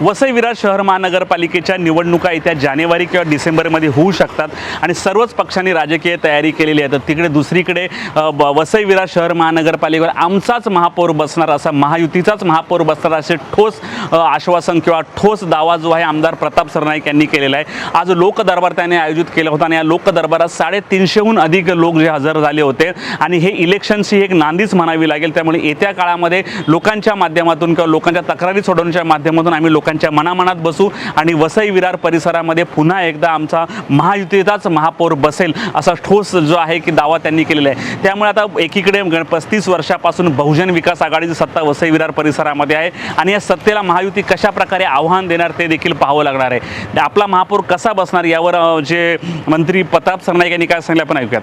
वसई विरार शहर महानगरपालिकेच्या निवडणुका येत्या जानेवारी किंवा डिसेंबरमध्ये होऊ शकतात आणि सर्वच पक्षांनी राजकीय तयारी केलेली आहे. तर तिकडे दुसरीकडे ब- वसई विरार शहर महानगरपालिकेवर आमचाच महापौर बसणार असा महायुतीचाच महापौर बसणार असे ठोस आश्वासन किंवा ठोस दावा जो आहे आमदार प्रताप सरनाईक यांनी केलेला आहे. आज लोकदरबार त्याने आयोजित केला होता आणि या लोकदरबारात साडेतीनशेहून अधिक लोक जे हजर झाले होते आणि हे इलेक्शनची एक नांदीच म्हणावी लागेल. त्यामुळे येत्या काळामध्ये लोकांच्या माध्यमातून किंवा लोकांच्या तक्रारी सोडवण्याच्या माध्यमातून आम्ही लोक लोकांच्या मनामनात बसू आणि वसई विरार परिसरामध्ये पुन्हा एकदा आमचा महायुतीचाच महापौर बसेल असा ठोस जो आहे की दावा त्यांनी केलेला आहे. त्यामुळे आता एकीकडे गण पस्तीस वर्षापासून बहुजन विकास आघाडीची सत्ता वसई विरार परिसरामध्ये आहे आणि या सत्तेला महायुती कशा प्रकारे आव्हान देणार ते देखील पाहावं लागणार आहे. आपला महापौर कसा बसणार यावर जे मंत्री प्रताप सरनाईक यांनी काय सांगितलं आपण ऐकूयात.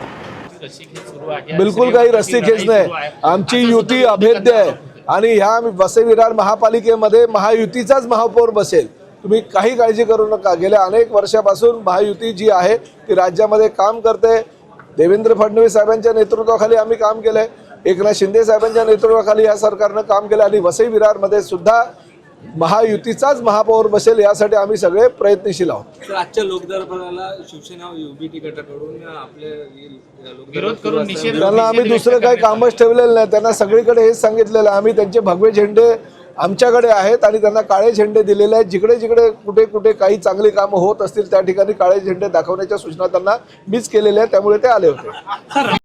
बिलकुल काही रस्सीखेच नाही. आमची युती अभेद्य आहे. आणि ह्या वसई विरार महापालिकेमध्ये महायुतीचाच महापौर बसेल. तुम्ही काही काळजी करू नका. गेल्या अनेक वर्षापासून महायुती जी आहे ती राज्यामध्ये काम करते. देवेंद्र फडणवीस साहेबांच्या नेतृत्वाखाली आम्ही काम केलं आहे एकनाथ शिंदे साहेबांच्या नेतृत्वाखाली या सरकारनं काम केलं आणि वसई विरारमध्ये सुद्धा महायुतीचाच महापौर बसेल यासाठी आम्ही सगळे प्रयत्नशील आहोत. तर आजच्या लोकदरबाराला शिवसेना युबीटी गटाकडून आपले विरोध करून निषेध त्यांना आम्ही दुसरं काही कामच ठेवलेलं नाही. त्यांना सगळीकडे हेच सांगितलेलं आहे. आम्ही त्यांचे भगवे झेंडे आमच्याकडे आहेत आणि त्यांना काळे झेंडे दिलेले आहेत. जिकडे जिकडे कुठे कुठे काही चांगली कामं होत असतील त्या ठिकाणी काळे झेंडे दाखवण्याच्या सूचना त्यांना मीच केलेल्या आहेत. त्यामुळे ते आले होते.